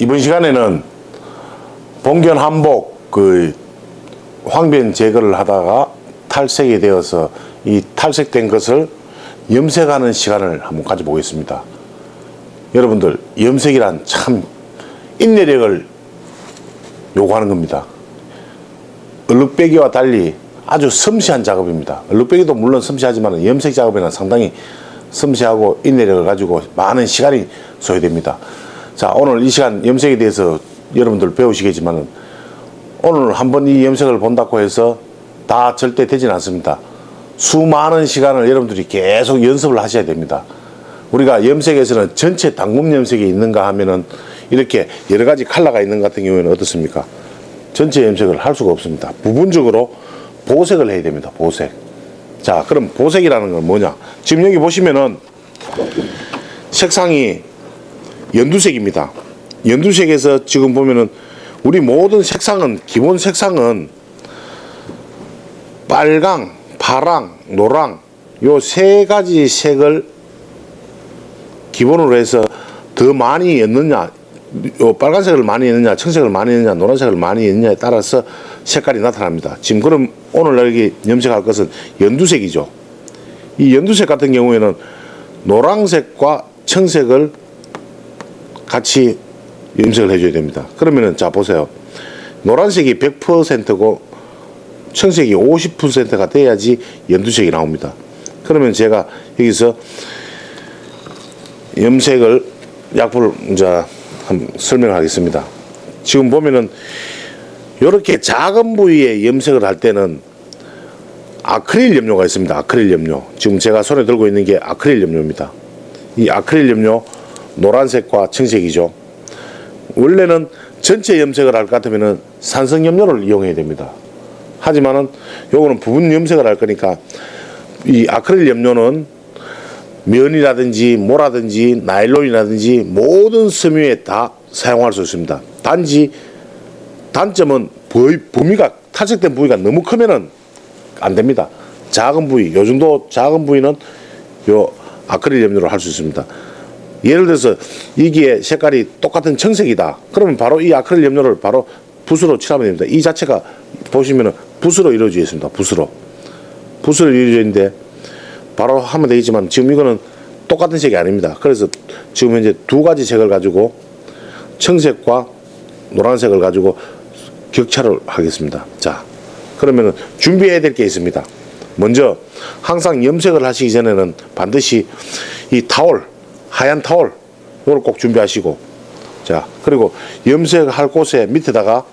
이번 시간에는 봉견 한복 그 황변 제거를 하다가 탈색이 되어서 이 탈색된 것을 염색하는 시간을 한번 가져보겠습니다. 여러분들 염색이란 참 인내력을 요구하는 겁니다. 얼룩배기와 달리 아주 섬세한 작업입니다. 얼룩배기도 물론 섬세하지만 염색 작업에는 상당히 섬세하고 인내력을 가지고 많은 시간이 소요됩니다. 자, 오늘 이 시간 염색에 대해서 여러분들 배우시겠지만은 오늘 한번 이 염색을 본다고 해서 다 절대 되진 않습니다. 수많은 시간을 여러분들이 계속 연습을 하셔야 됩니다. 우리가 염색에서는 전체 당금 염색이 있는가 하면은 이렇게 여러 가지 컬러가 있는 것 같은 경우에는 어떻습니까? 전체 염색을 할 수가 없습니다. 부분적으로 보색을 해야 됩니다. 보색. 자, 그럼 보색이라는 건 뭐냐? 지금 여기 보시면은 색상이 연두색입니다. 연두색에서 지금 보면은 우리 모든 색상은 기본 색상은 빨강, 파랑, 노랑 요 세 가지 색을 기본으로 해서 더 많이 였느냐 요 빨간색을 많이 였느냐 청색을 많이 였느냐 노란색을 많이 였느냐에 따라서 색깔이 나타납니다. 지금 그럼 오늘 여기 염색할 것은 연두색이죠. 이 연두색 같은 경우에는 노란색과 청색을 같이 염색을 해줘야 됩니다. 그러면은 자 보세요. 노란색이 100%고 청색이 50%가 돼야지 연두색이 나옵니다. 그러면 제가 여기서 염색을 약불을 이제 설명하겠습니다. 지금 보면은 이렇게 작은 부위에 염색을 할 때는 아크릴 염료가 있습니다. 아크릴 염료. 지금 제가 손에 들고 있는 게 아크릴 염료입니다. 이 아크릴 염료 노란색과 청색이죠. 원래는 전체 염색을 할 것 같으면은 산성 염료를 이용해야 됩니다. 하지만은 요거는 부분 염색을 할 거니까 이 아크릴 염료는 면이라든지 모라든지 나일론이라든지 모든 섬유에 다 사용할 수 있습니다. 단지 단점은 부위가 탈색된 부위가 너무 크면은 안 됩니다. 작은 부위, 요 정도 작은 부위는 요 아크릴 염료를 할수 있습니다. 예를 들어서 이게 색깔이 똑같은 청색이다. 그러면 바로 이 아크릴 염료를 바로 붓으로 칠하면 됩니다. 이 자체가 보시면은 붓으로 이루어져 있습니다. 붓으로. 붓으로 이루어져 있는데 바로 하면 되겠지만 지금 이거는 똑같은 색이 아닙니다. 그래서 지금 현재 두 가지 색을 가지고 청색과 노란색을 가지고 격차를 하겠습니다. 자, 그러면은 준비해야 될 게 있습니다. 먼저 항상 염색을 하시기 전에는 반드시 이 타월, 하얀 타월, 이걸 꼭 준비하시고 자, 그리고 염색할 곳에 밑에다가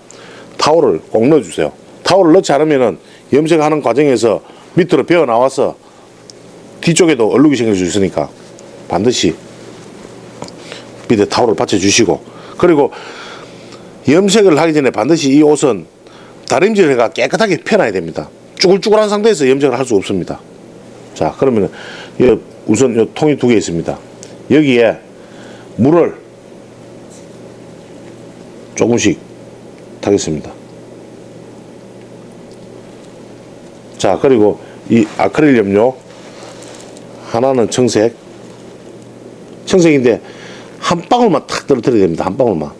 타월을 꼭 넣어주세요. 타월을 넣지 않으면은 염색하는 과정에서 밑으로 배어 나와서 뒤쪽에도 얼룩이 생길 수 있으니까 반드시 밑에 타월을 받쳐주시고 그리고 염색을 하기 전에 반드시 이 옷은 다림질 해가 깨끗하게 펴놔야 됩니다. 쭈글쭈글한 상태에서 염색을 할 수 없습니다. 자, 그러면 우선 요 통이 두 개 있습니다. 여기에 물을 조금씩 타겠습니다. 자, 그리고 이 아크릴 염료 하나는 청색, 청색인데 한 방울만 탁 떨어뜨려야 됩니다. 한 방울만.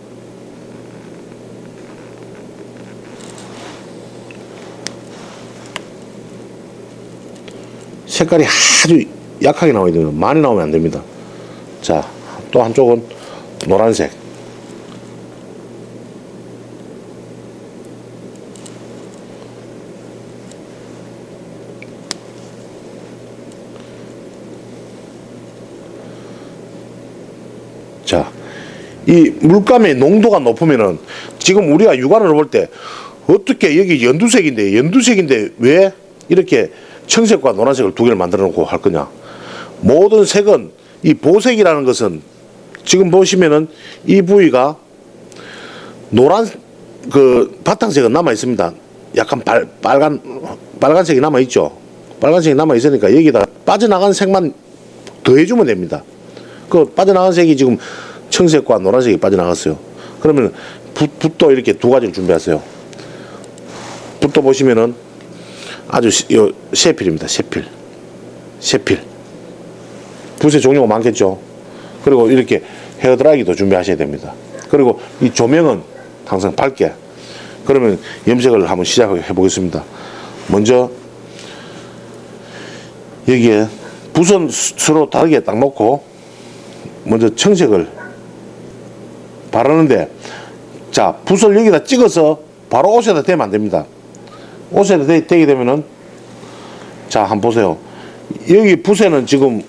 색깔이 아주 약하게 나와야 됩니다. 많이 나오면 안 됩니다. 자, 또 한쪽은 노란색. 자, 이 물감의 농도가 높으면은 지금 우리가 육안으로 볼 때 어떻게 여기 연두색인데 연두색인데 왜 이렇게 청색과 노란색을 두 개를 만들어 놓고 할 거냐? 모든 색은 이 보색이라는 것은 지금 보시면은 이 부위가 노란 그 바탕색은 남아 있습니다. 약간 빨, 빨간 빨간색이 남아 있죠. 빨간색이 남아 있으니까 여기다 빠져나간 색만 더해주면 됩니다. 그 빠져나간 색이 지금 청색과 노란색이 빠져나갔어요. 그러면 붓, 붓도 이렇게 두 가지를 준비하세요. 붓도 보시면은 아주 시- 요 세필입니다. 세필. 세필. 붓의 종류가 많겠죠. 그리고 이렇게 헤어드라이기도 준비하셔야 됩니다. 그리고 이 조명은 항상 밝게. 그러면 염색을 한번 시작해 보겠습니다. 먼저 여기에 붓은 서로 다르게 딱 놓고 먼저 청색을 바르는데 자 붓을 여기다 찍어서 바로 옷에다 대면 안 됩니다. 옷에다 대, 대게 되면은 자 한번 보세요. 여기 붓에는 지금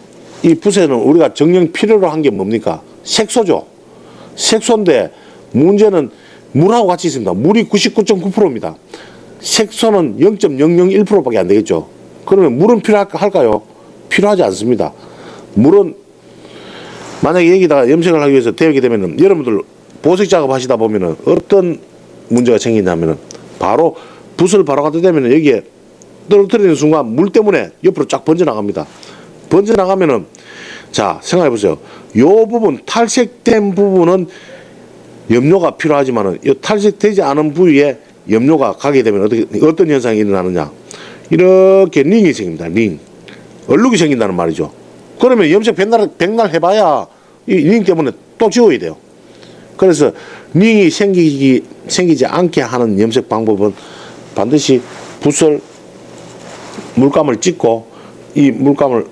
이 붓에는 우리가 정령 필요로 한 게 뭡니까? 색소죠. 색소인데 문제는 물하고 같이 있습니다. 물이 99.9%입니다. 색소는 0.001%밖에 안 되겠죠. 그러면 물은 필요할까요? 필요하지 않습니다. 물은 만약에 여기다가 염색을 하기 위해서 대게 되면은 여러분들 보색 작업 하시다 보면은 어떤 문제가 생기냐면은 바로 붓을 바로 갖다 대면은 여기에 떨어뜨리는 순간 물 때문에 옆으로 쫙 번져 나갑니다. 번져 나가면은 자 생각해 보세요. 요 부분 탈색된 부분은 염료가 필요하지만은 이 탈색되지 않은 부위에 염료가 가게 되면 어떻게 어떤 현상이 일어나느냐? 이렇게 링이 생깁니다. 링 얼룩이 생긴다는 말이죠. 그러면 염색 백날 백날 해봐야 이 링 때문에 또 지워야 돼요. 그래서 링이 생기기 생기지 않게 하는 염색 방법은 반드시 붓을 물감을 찍고 이 물감을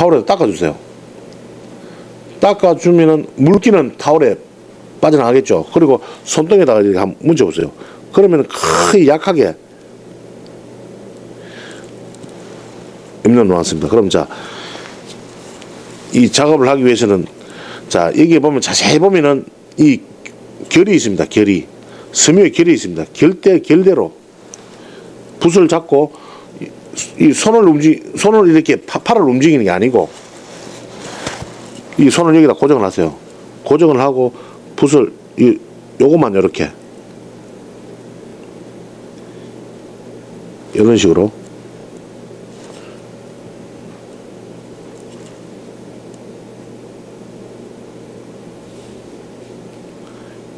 타올에 닦아주세요. 닦아주면은 물기는 타올에 빠져나가겠죠. 그리고 손등에다가 이렇게 한번 묻혀보세요. 그러면 크게 약하게 염료 놓았습니다. 그럼 자, 이 작업을 하기 위해서는 자, 여기에 보면 자세히 보면은 이 결이 있습니다. 결이. 섬유의 결이 있습니다. 결대, 결대로 붓을 잡고 이- 이 손을 움직, 손을 이렇게 파- 팔을 움직이는 게 아니고 이 손을 여기다 고정을 하세요. 고정을 하고 붓을 이 요것만 이렇게 이런 식으로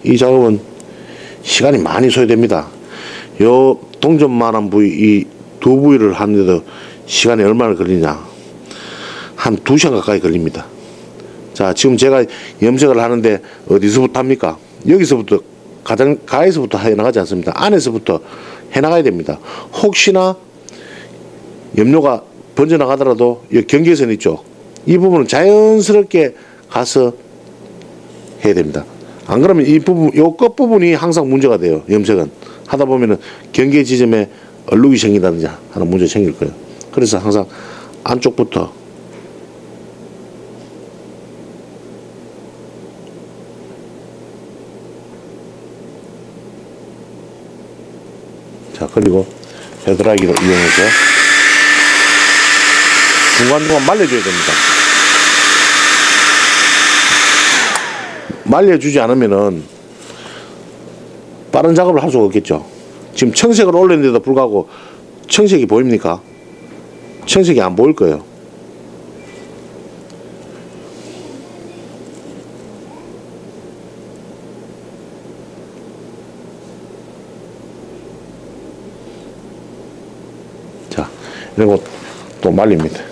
이 작업은 시간이 많이 소요됩니다. 요 동전만한 부위 이 두 부위를 하는데도 시간이 얼마나 걸리냐 한 두 시간 가까이 걸립니다. 자 지금 제가 염색을 하는데 어디서부터 합니까? 여기서부터 가장 가에서부터 해나가지 않습니다. 안에서부터 해나가야 됩니다. 혹시나 염료가 번져 나가더라도 이 경계선 있죠. 이 부분은 자연스럽게 가서 해야 됩니다. 안 그러면 이 부분, 요 끝 부분이 항상 문제가 돼요. 염색은 하다 보면은 경계 지점에 얼룩이 생긴다든지 하는 문제 생길 거예요. 그래서 항상 안쪽부터 자 그리고 헤드라이기를 이용해서 중간중간 말려줘야 됩니다. 말려주지 않으면은 빠른 작업을 할 수가 없겠죠. 지금 청색을 올렸는데도 불구하고 청색이 보입니까? 청색이 안 보일 거예요. 자, 그리고 또 말립니다.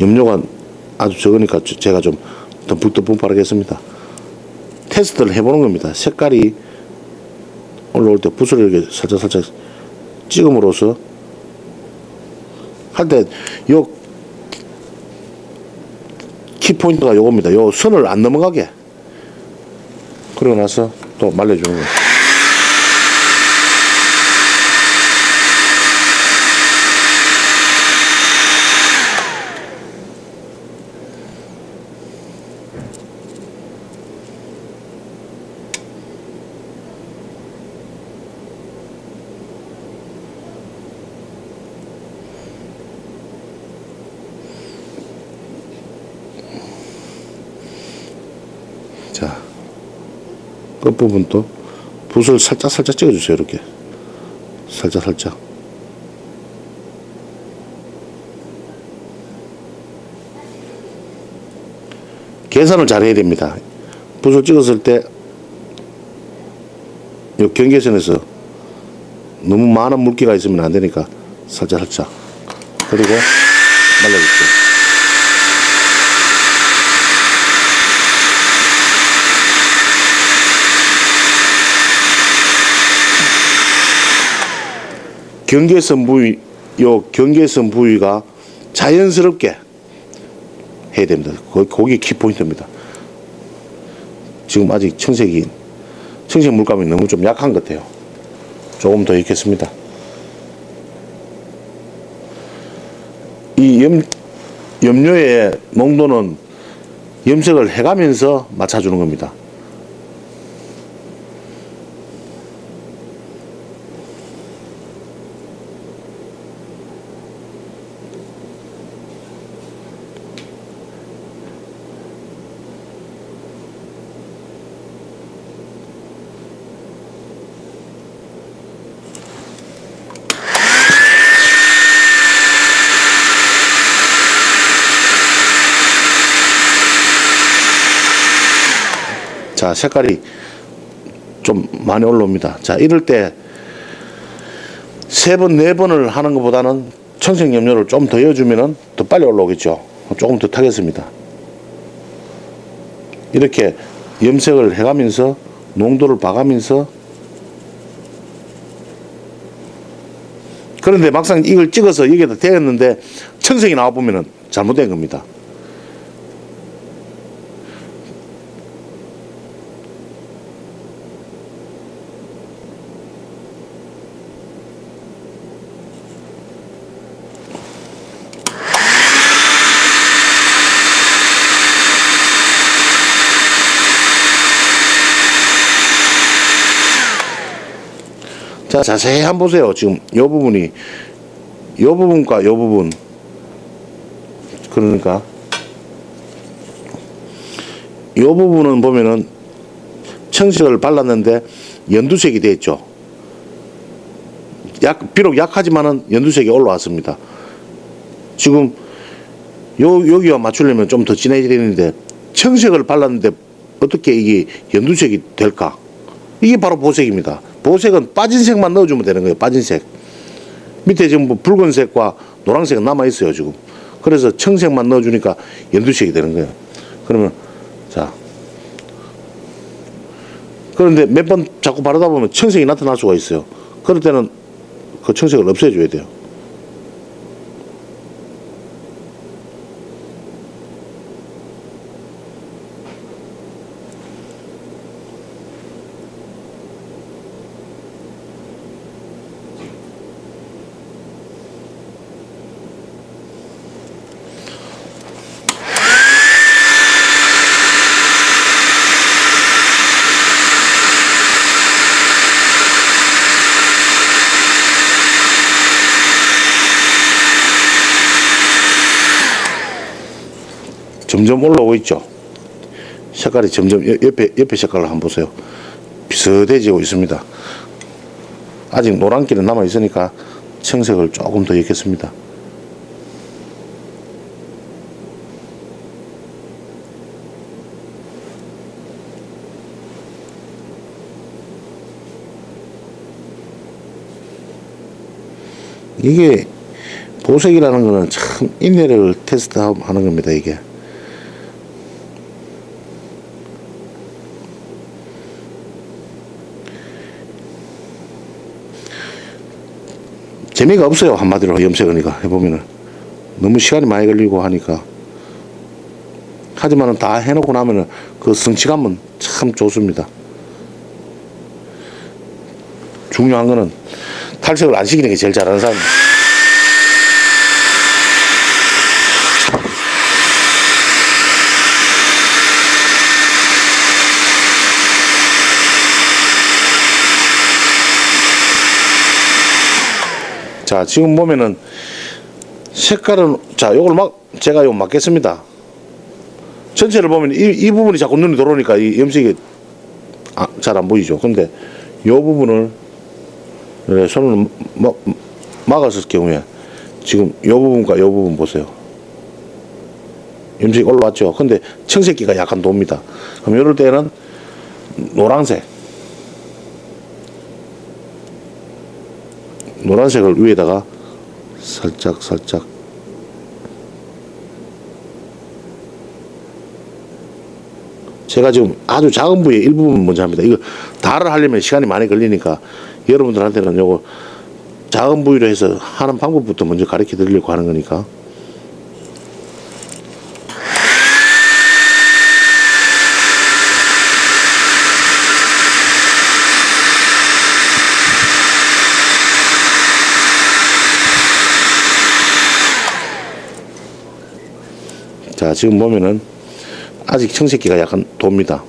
염료가 아주 적으니까 저- 제가 좀 듬뿍듬뿍 바르겠습니다. 테스트를 해보는 겁니다. 색깔이 올라올 때 붓을 이렇게 살짝살짝 찍음으로써 할 때 요 키포인트가 요겁니다. 요 선을 안 넘어가게. 그러고 나서 또 말려주는 거예요. 끝부분도 붓을 살짝 살짝 찍어주세요. 이렇게 살짝 살짝. 계산을 잘 해야 됩니다. 붓을 찍었을 때요 경계선에서 너무 많은 물기가 있으면 안 되니까 살짝 살짝 그리고 말려줄게요. 경계선 부위 요 경계선 부위가 자연스럽게 해야 됩니다. 거- 거기 키포인트입니다. 지금 아직 청색이 청색 물감이 너무 좀 약한 것 같아요. 조금 더 익겠습니다. 이 염, 염료의 농도는 염색을 해가면서 맞춰주는 겁니다. 자, 색깔이 좀 많이 올라옵니다. 자, 이럴 때 세 번, 네 번을 하는 것보다는 청색 염료를 좀 더 넣어주면은 더 빨리 올라오겠죠. 조금 더 타겠습니다. 이렇게 염색을 해가면서 농도를 봐가면서 그런데 막상 이걸 찍어서 여기다 대었는데 청색이 나와보면은 잘못된 겁니다. 자, 자세히 한번 보세요. 지금 요 부분이 요 부분과 요 부분 그러니까 요 부분은 보면은 청색을 발랐는데 연두색이 돼 있죠. 약 비록 약하지만은 연두색이 올라왔습니다. 지금 요 여기와 맞추려면 좀 더 진해져야 되는데 청색을 발랐는데 어떻게 이게 연두색이 될까? 이게 바로 보색입니다. 보색은 빠진 색만 넣어주면 되는 거예요. 빠진 색. 밑에 지금 뭐 붉은색과 노란색은 남아 있어요 지금. 그래서 청색만 넣어주니까 연두색이 되는 거예요. 그러면 자 그런데 몇 번 자꾸 바르다 보면 청색이 나타날 수가 있어요. 그럴 때는 그 청색을 없애줘야 돼요. 점점 올라오고 있죠. 색깔이 점점 여- 옆에 옆에 색깔을 한번 보세요. 비슷해지고 있습니다. 아직 노란기는 남아 있으니까 청색을 조금 더 넣겠습니다. 이게 보색이라는 거는 참 인내력을 테스트하는 겁니다, 이게. 재미가 없어요, 한마디로 염색하니까 해보면은. 너무 시간이 많이 걸리고 하니까. 하지만은 다 해놓고 나면은 그 성취감은 참 좋습니다. 중요한 거는 탈색을 안 시키는 게 제일 잘하는 사람. 자, 지금 보면은 색깔은 자, 요걸 막 제가 요 맞겠습니다. 전체를 보면 이, 이 부분이 자꾸 눈이 들어오니까 이 염색이 아, 잘안 보이죠. 근데 요 부분을 이렇게 손을 막, 막았을 경우에 지금 요 부분과 요 부분 보세요. 염색이 올라왔죠. 근데 청색기가 약간 돕니다. 그럼 이럴 때는 노란색 노란색을 위에다가 살짝 살짝 제가 지금 아주 작은 부위의 일부분 먼저 합니다. 이거 다를 하려면 시간이 많이 걸리니까 여러분들한테는 요거 작은 부위로 해서 하는 방법부터 먼저 가르쳐 드리려고 하는 거니까. 지금 보면은 아직 청색기가 약간 돕니다.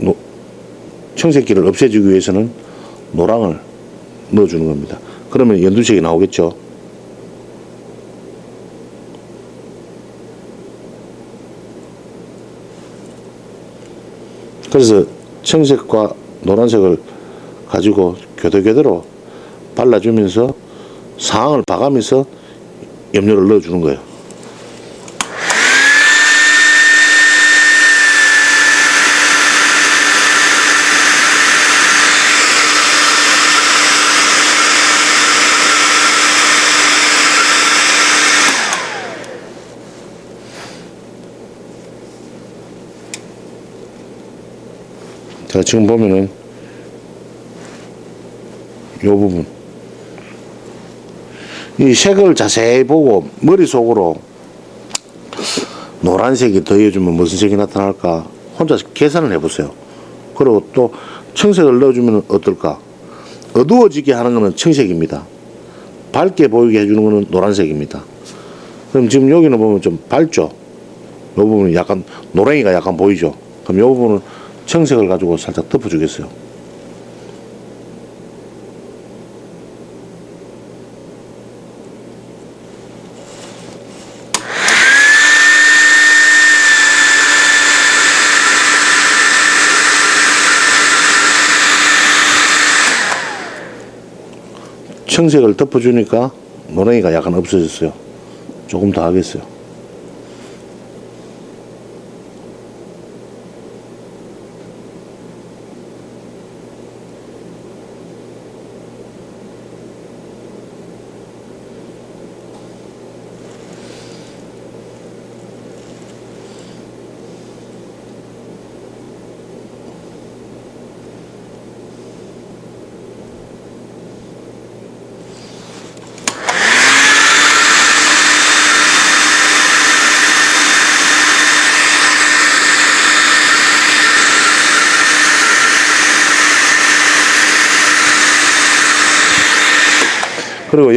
노, 청색기를 없애주기 위해서는 노랑을 넣어주는 겁니다. 그러면 연두색이 나오겠죠. 그래서 청색과 노란색을 가지고 교대교대로 발라주면서 상황을 봐가면서 염료를 넣어주는 거예요. 지금 보면은 요 부분 이 색을 자세히 보고 머릿속으로 노란색이 더해주면 무슨 색이 나타날까 혼자 계산을 해보세요. 그리고 또 청색을 넣어주면 어떨까? 어두워지게 하는 것은 청색입니다. 밝게 보이게 해주는 것은 노란색입니다. 그럼 지금 여기는 보면 좀 밝죠? 요 부분은 약간 노랭이가 약간 보이죠? 그럼 요 부분은 청색을 가지고 살짝 덮어주겠어요. 청색을 덮어주니까 노랭이가 약간 없어졌어요. 조금 더 하겠어요.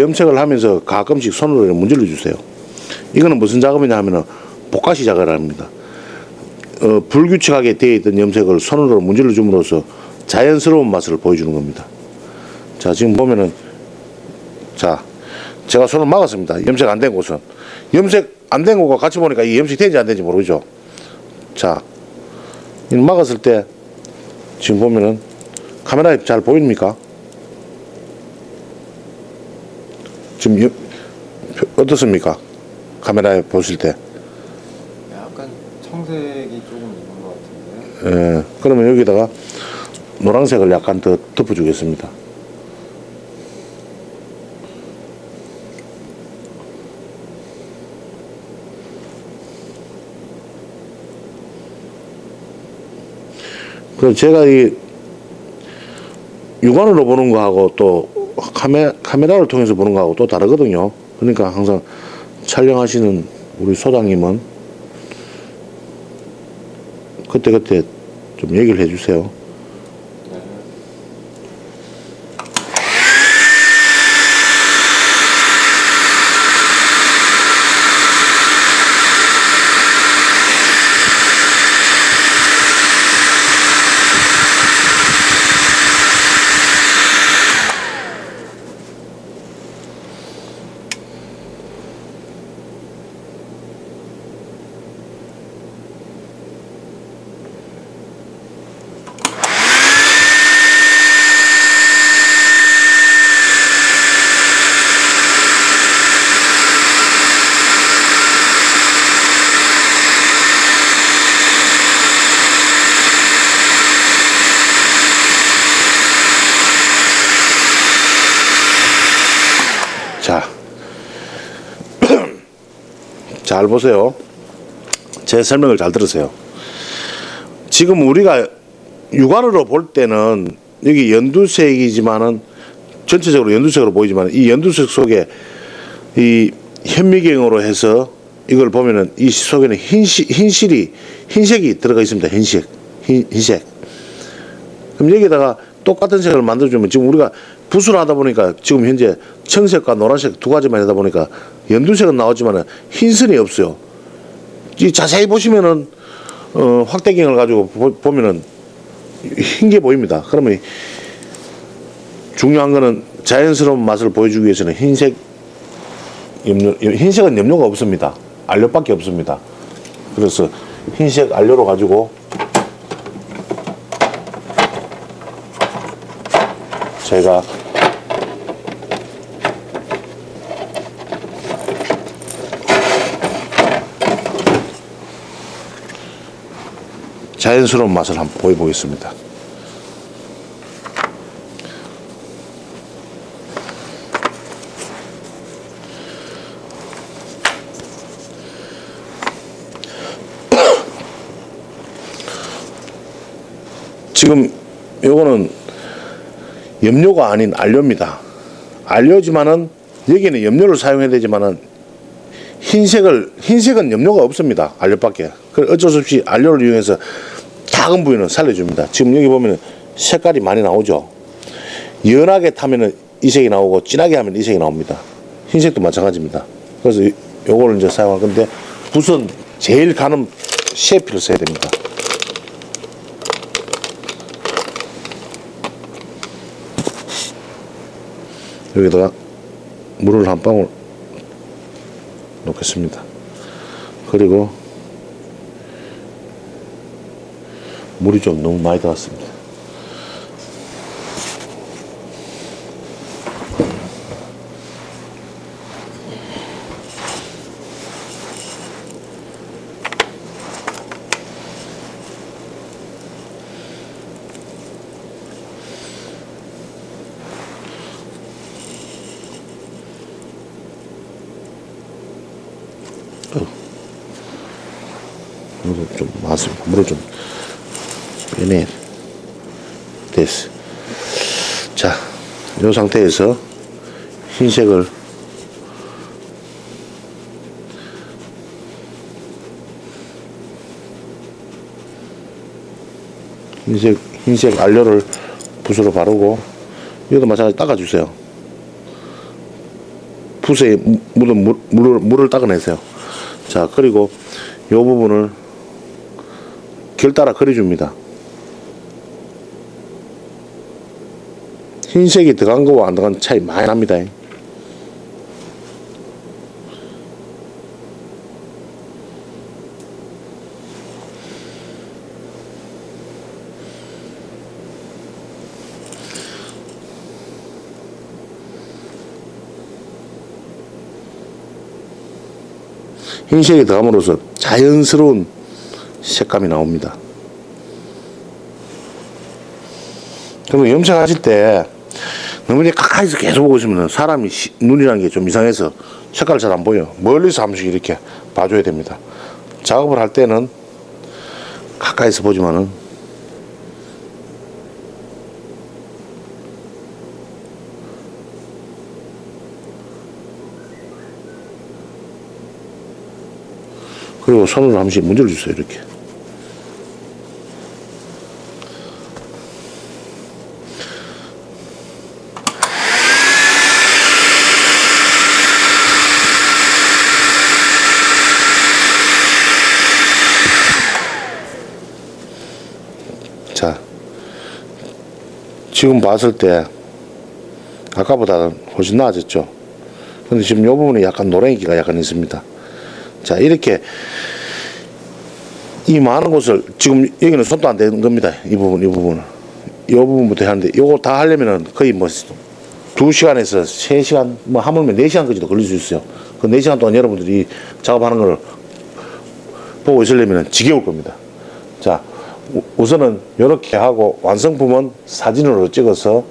염색을 하면서 가끔씩 손으로 문질러 주세요. 이거는 무슨 작업이냐 하면은 복가시 작업을 합니다. 어, 불규칙하게 되어 있던 염색을 손으로 문질러 줌으로써 자연스러운 맛을 보여주는 겁니다. 자, 지금 보면은 자, 제가 손을 막았습니다. 염색 안 된 곳은. 염색 안 된 곳과 같이 보니까 이 염색 된지 안 된지 모르죠. 자, 이 막았을 때 지금 보면은 카메라에 잘 보입니까? 지금 여- 어떻습니까? 카메라에 보실 때. 약간 청색이 조금 있는 것 같은데 예, 그러면 여기다가 노란색을 약간 더 덮어주겠습니다. 그 제가 이 육안으로 보는 거하고 또 카메, 카메라를 통해서 보는 거하고 또 다르거든요. 그러니까 항상 촬영하시는 우리 소장님은 그때그때 좀 얘기를 해주세요. 잘 보세요. 제 설명을 잘 들으세요. 지금 우리가 육안으로 볼 때는 여기 연두색이지만은 전체적으로 연두색으로 보이지만 이 연두색 속에 이 현미경으로 해서 이걸 보면은 이 속에는 흰시, 흰실이 흰색이 들어가 있습니다. 흰색, 흰, 흰색. 그럼 여기다가 똑같은 색을 만들어주면 지금 우리가 붓으로 하다 보니까 지금 현재 청색과 노란색 두 가지만 하다 보니까 연두색은 나오지만은 흰선이 없어요. 이 자세히 보시면은 어, 확대경을 가지고 보, 보면은 흰 게 보입니다. 그러면 이 중요한 거는 자연스러운 맛을 보여주기 위해서는 흰색 염료, 흰색은 염료가 없습니다. 알료밖에 없습니다. 그래서 흰색 알료로 가지고 제가 자연스러운 맛을 한번 보여보겠습니다. 지금 요거는 염료가 아닌 알료입니다. 알료지만은 여기는 염료를 사용해야 되지만은 흰색을 흰색은 염료가 없습니다. 알료밖에. 그 어쩔 수 없이 알료를 이용해서 작은 부위는 살려줍니다. 지금 여기 보면 색깔이 많이 나오죠. 연하게 타면은 이 색이 나오고 진하게 하면 이 색이 나옵니다. 흰색도 마찬가지입니다. 그래서 이- 요거를 이제 사용할 건데 붓은 제일 가는 셰피를 써야 됩니다. 여기다가 물을 한 방울 넣겠습니다. 그리고 물이 좀 너무 많이 들어갔습니다. 물을 좀 많습니다. 물을 좀 빼내. 됐어. 자, 이 상태에서 흰색을 흰색 흰색 알료를 붓으로 바르고 이것도 마찬가지 닦아주세요. 붓에 무- 묻은 물, 물을 물을 닦아내세요. 자 그리고 이 부분을 결 따라 그려줍니다. 흰색이 들어간 거와 안 들어간 차이 많이 납니다. 흰색이 들어감으로써 자연스러운 색감이 나옵니다. 그러면 염색하실 때 너무 가까이서 계속 보고 있으면 사람이 시- 눈이라는 게 좀 이상해서 색깔 잘 안 보여. 멀리서 한 번씩 이렇게 봐줘야 됩니다. 작업을 할 때는 가까이서 보지만은 그리고 손으로 한 번씩 문질러 주세요 이렇게. 자, 지금 봤을 때 아까보다는 훨씬 나아졌죠. 근데 지금 이 부분에 약간 노랭이가 약간 있습니다. 자, 이렇게 이 많은 곳을 지금 여기는 손도 안 대는 겁니다. 이 부분, 이 부분을. 이 부분부터 하는데 요거 다 하려면은 거의 뭐두 시간에서 세 시간, 뭐 하물며 네 시간까지도 걸릴 수 있어요. 그네 시간 동안 여러분들이 작업하는 걸 보고 있으려면 지겨울 겁니다. 자, 우- 우선은 이렇게 하고 완성품은 사진으로 찍어서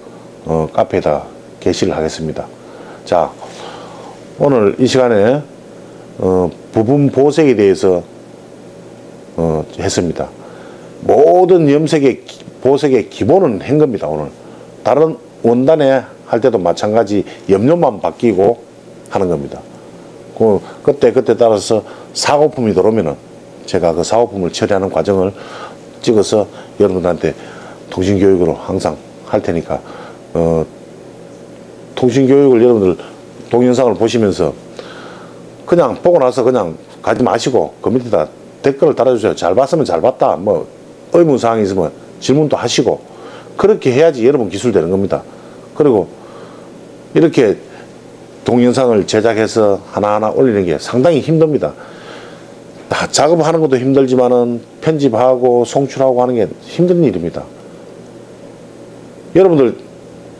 어, 카페에다 게시를 하겠습니다. 자, 오늘 이 시간에 어, 부분 보색에 대해서 어, 했습니다. 모든 염색의 기- 보색의 기본은 한 겁니다. 오늘 다른 원단에 할 때도 마찬가지 염료만 바뀌고 하는 겁니다. 그 그때 그때 따라서 사고품이 들어오면은 제가 그 사고품을 처리하는 과정을 찍어서 여러분들한테 통신 교육으로 항상 할 테니까 어, 통신 교육을 여러분들 동영상을 보시면서 그냥 보고 나서 그냥 가지 마시고 그 밑에다 댓글을 달아주세요. 잘 봤으면 잘 봤다. 뭐 의문 사항이 있으면 질문도 하시고 그렇게 해야지 여러분 기술 되는 겁니다. 그리고 이렇게 동영상을 제작해서 하나하나 올리는 게 상당히 힘듭니다. 다 작업하는 것도 힘들지만은 편집하고 송출하고 하는 게 힘든 일입니다. 여러분들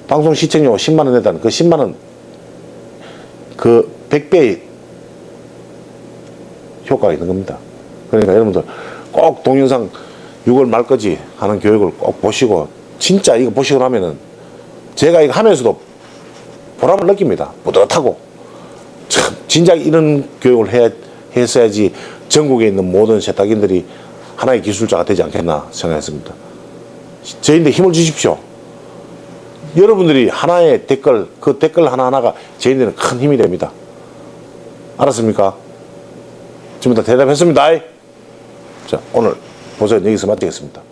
방송 시청료 10만 원 내다는 그 10만 원 그 100배 효과가 있는 겁니다. 그러니까 여러분들 꼭 동영상 6월 말까지 하는 교육을 꼭 보시고 진짜 이거 보시고 나면은 제가 이거 하면서도 보람을 느낍니다. 뿌듯하고 참 진작 이런 교육을 해, 했어야지 전국에 있는 모든 세탁인들이 하나의 기술자가 되지 않겠나 생각했습니다. 저희한테 힘을 주십시오. 여러분들이 하나의 댓글, 그 댓글 하나하나가 저희들은 큰 힘이 됩니다. 알았습니까? 지금 다 대답했습니다. 자, 오늘 보선 여기서 마치겠습니다.